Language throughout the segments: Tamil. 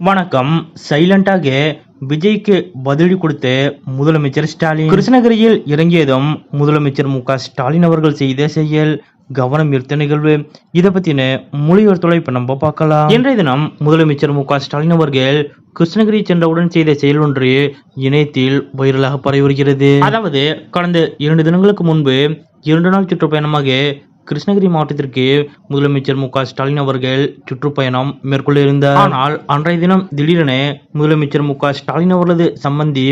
வணக்கம். சைலண்டாக விஜய்க்கு பதிலடி கொடுத்து முதலமைச்சர் ஸ்டாலின். கிருஷ்ணகிரியில் இறங்கியதும் முதலமைச்சர் மு ஸ்டாலின் அவர்கள் செய்த செயல் கவனம் ஈர்த்த நிகழ்வு. இதை பத்தின மொழியோர்த்தலை இப்ப நம்ம பார்க்கலாம். இன்றைய தினம் முதலமைச்சர் மு ஸ்டாலின் அவர்கள் கிருஷ்ணகிரி சென்றவுடன் செய்த செயல் ஒன்று இணையத்தில் வைரலாக பரவி வருகிறது. அதாவது கடந்த இரண்டு தினங்களுக்கு முன்பு இரண்டு நாள் சுற்றுப்பயணமாக கிருஷ்ணகிரி மாவட்டத்திற்கு முதலமைச்சர் மு க ஸ்டாலின் அவர்கள் சுற்றுப்பயணம் மேற்கொள்ள இருந்தார் ஆனால் அன்றைய தினம் திடீரென முதலமைச்சர் மு க ஸ்டாலின் அவர்களது சம்பந்தி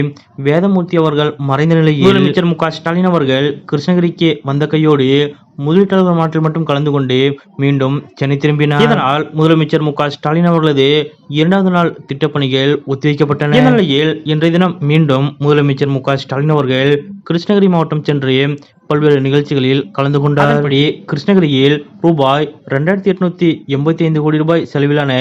வேதமூர்த்தி அவர்கள் மறைந்த நிலையில் முதலமைச்சர் மு க ஸ்டாலின் அவர்கள் கிருஷ்ணகிரிக்கு வந்த கையோடு முதலீட்டாளர்கள் மாற்றில் மட்டும் கலந்து கொண்டு மீண்டும் சென்னை திரும்பினார். இதனால் முதலமைச்சர் மு க ஸ்டாலின் அவர்களது இரண்டாவது நாள் திட்டப்பணிகள் ஒத்திவைக்கப்பட்டன. இந்த நிலையில் இன்றைய தினம் மீண்டும் முதலமைச்சர் மு க ஸ்டாலின் அவர்கள் கிருஷ்ணகிரி மாவட்டம் சென்று பல்வேறு நிகழ்ச்சிகளில் கலந்து கொண்டார். அதன்படி கிருஷ்ணகிரியில் ரூபாய் ரெண்டாயிரத்தி எட்நூத்தி எண்பத்தி ஐந்து கோடி ரூபாய் செலவிலான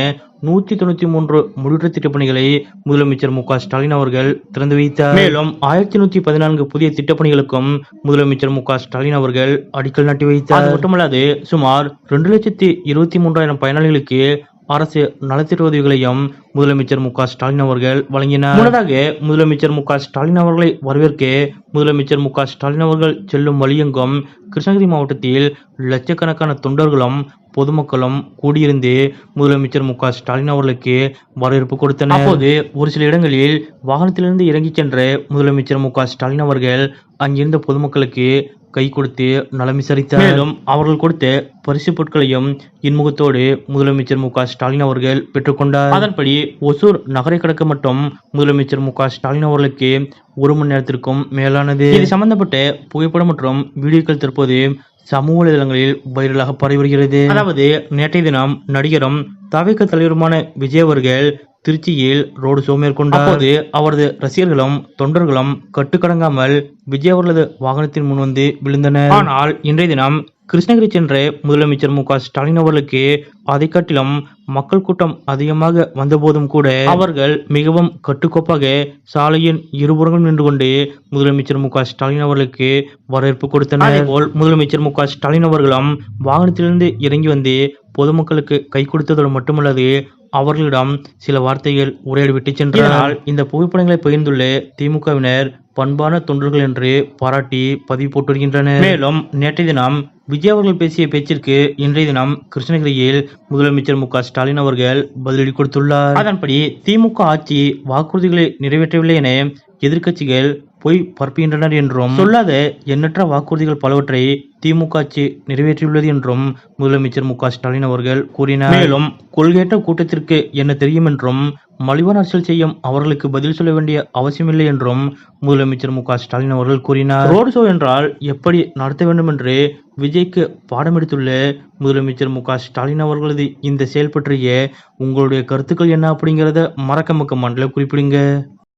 நூத்தி தொண்ணூத்தி மூன்று முடிவுற்ற திட்டப்பணிகளை முதலமைச்சர் மு ஸ்டாலின் அவர்கள் திறந்து வைத்தார். மேலும் ஆயிரத்தி நூத்தி பதினான்கு புதிய திட்டப்பணிகளுக்கும் முதலமைச்சர் மு ஸ்டாலின் அவர்கள் அடிக்கல் நாட்டி வைத்தார். அது மட்டுமல்லாது சுமார் ரெண்டு லட்சத்தி இருபத்தி மூன்றாயிரம் பயனாளிகளுக்கு அரசு நலத்திட்ட உதவிகளையும் முதலமைச்சர் மு க ஸ்டாலின் அவர்கள் வழங்கினார். முன்னதாக முதலமைச்சர் மு க ஸ்டாலின் அவர்களை வரவேற்க முதலமைச்சர் மு க ஸ்டாலின் அவர்கள் செல்லும் வழியெங்கும் கிருஷ்ணகிரி மாவட்டத்தில் லட்சக்கணக்கான தொண்டர்களும் பொதுமக்களும் கூடியிருந்து முதலமைச்சர் மு க ஸ்டாலின் அவர்களுக்கு வரவேற்பு கொடுத்தனர். அப்போது ஒரு சில இடங்களில் வாகனத்திலிருந்து இறங்கி சென்ற முதலமைச்சர் மு க ஸ்டாலின் அவர்கள் அங்கிருந்த பொதுமக்களுக்கு கை கொடுத்து நலம் விசாரித்தார் மேலும் அவர்கள் கொடுத்த பரிசு பொருட்களையும் இன்முகத்தோடு முதலமைச்சர் மு ஸ்டாலின் அவர்கள் பெற்றுக்கொண்டார் அதன்படி ஒசூர் நகரை கடக்க மட்டும் முதலமைச்சர் மு ஸ்டாலின் அவர்களுக்கு ஒரு மணி நேரத்திற்கும் மேலானது. இது சம்பந்தப்பட்ட புகைப்படம் மற்றும் வீடியோக்கள் தற்போது சமூக வலைதளங்களில் வைரலாக பரவி வருகிறது. அதாவது நேற்றைய தினம் நடிகரும் தவிக தலைவருமான விஜய் அவர்கள் திருச்சியில் ரோடு ஷோ மேற்கொண்டார். அப்போது அவரது ரசிகர்களும் தொண்டர்களும் கட்டுக்கடங்காமல் விஜய் அவர்களது வாகனத்தின் முன் வந்து விழுந்தனர். ஆனால் இன்றைய தினம் கிருஷ்ணகிரி சென்ற முதலமைச்சர் மு க ஸ்டாலின் அவர்களுக்கு அதை காட்டிலும் மக்கள் கூட்டம் அதிகமாக வந்தபோதும் கூட அவர்கள் மிகவும் கட்டுக்கோப்பாக சாலையின் இருபுறங்களும் நின்று கொண்டு முதலமைச்சர் மு க ஸ்டாலின் அவர்களுக்கு வரவேற்பு கொடுத்தனர். அதேபோல் முதலமைச்சர் மு க ஸ்டாலின் அவர்களும் வாகனத்திலிருந்து இறங்கி வந்து பொதுமக்களுக்கு கை கொடுத்ததோடு மட்டுமல்லாது அவர்களிடம் சில வார்த்தைகள் உரையாடிவிட்டு சென்றனால் இந்த புகைப்படங்களை பகிர்ந்துள்ள திமுகவினர் பண்பான தொண்டர்கள் என்று பாராட்டி பதிவு போட்டு வருகின்றனர். மேலும் நேற்றைய தினம் விஜய் அவர்கள் பேசிய பேச்சிற்கு இன்றைய தினம் கிருஷ்ணகிரியில் முதலமைச்சர் மு ஸ்டாலின் அவர்கள் பதிலடி கொடுத்துள்ளார். அதன்படி திமுக ஆட்சி வாக்குறுதிகளை நிறைவேற்றவில்லை என எதிர்க்கட்சிகள் பொய் பரப்புகின்றனர் என்றும் சொல்லாத எண்ணற்ற வாக்குறுதிகள் பலவற்றை திமுக ஆட்சி நிறைவேற்றியுள்ளது என்றும் முதலமைச்சர் மு க ஸ்டாலின் அவர்கள் கூறினார். மேலும் கொள்கையற்ற கூட்டத்திற்கு என்ன தெரியும் என்றும் மலிவான அரசியல் செய்யும் அவர்களுக்கு பதில் சொல்ல வேண்டிய அவசியமில்லை என்றும் முதலமைச்சர் மு க ஸ்டாலின் அவர்கள் கூறினார். ரோடு ஷோ என்றால் எப்படி நடத்த வேண்டும் என்று விஜய்க்கு பாடம் எடுத்துள்ள முதலமைச்சர் மு க ஸ்டாலின் அவர்களது இந்த செயல் பற்றிய உங்களுடைய கருத்துக்கள் என்ன அப்படிங்கறத மறக்க மக்க மண்டல குறிப்பிடுங்க.